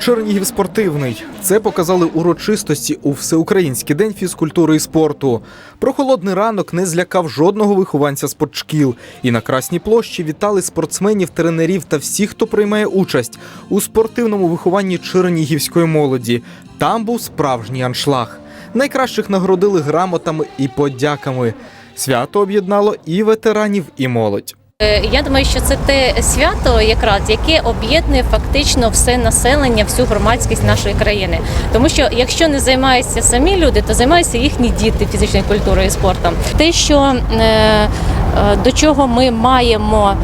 Чернігів спортивний. Це показали урочистості у всеукраїнський день фізкультури і спорту. Прохолодний ранок не злякав жодного вихованця спортшкіл. І на Красній площі вітали спортсменів, тренерів та всіх, хто приймає участь у спортивному вихованні чернігівської молоді. Там був справжній аншлаг. Найкращих нагородили грамотами і подяками. Свято об'єднало і ветеранів, і молодь. Е, Я думаю, що це те свято, якраз яке об'єднує фактично все населення, всю громадськість нашої країни. Тому що якщо не займаються самі люди, то займаються їхні діти фізичною культурою і спортом. Те, що е, е, до чого ми маємо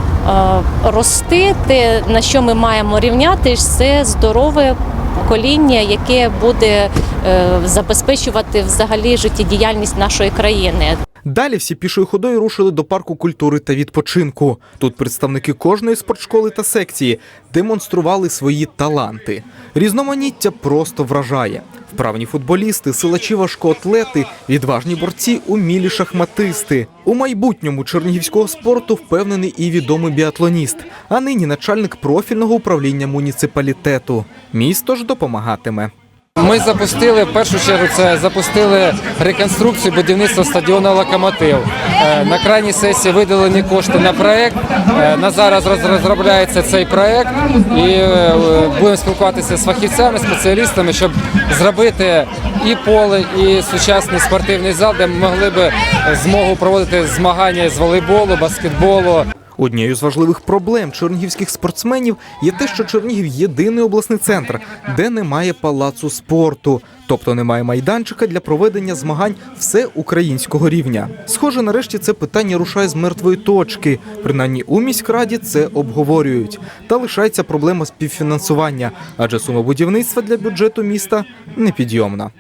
рости, те на що ми маємо рівнятись, це здорове покоління, яке буде забезпечувати взагалі життєдіяльність нашої країни. Далі всі пішою ходою рушили до парку культури та відпочинку. Тут представники кожної спортшколи та секції демонстрували свої таланти. Різноманіття просто вражає. Вправні футболісти, силачі важкоатлети, відважні борці, умілі шахматисти. У майбутньому чернігівського спорту впевнений і відомий біатлоніст, а нині начальник профільного управління муніципалітету. Місто ж допомагатиме. Ми запустили в першу чергу. Це запустили реконструкцію будівництва стадіону Локомотив. Е, На крайній сесії виділені кошти на проект. Е, На зараз розробляється цей проект, і е, будемо спілкуватися з фахівцями, спеціалістами, щоб зробити і поле, і сучасний спортивний зал, де ми могли би змогу проводити змагання з волейболу, баскетболу. Однією з важливих проблем чернігівських спортсменів є те, що Чернігів єдиний обласний центр, де немає палацу спорту, тобто немає майданчика для проведення змагань всеукраїнського рівня. Схоже, нарешті це питання рушає з мертвої точки. Принаймні у міськраді це обговорюють. Та лишається проблема співфінансування, адже сума будівництва для бюджету міста непідйомна.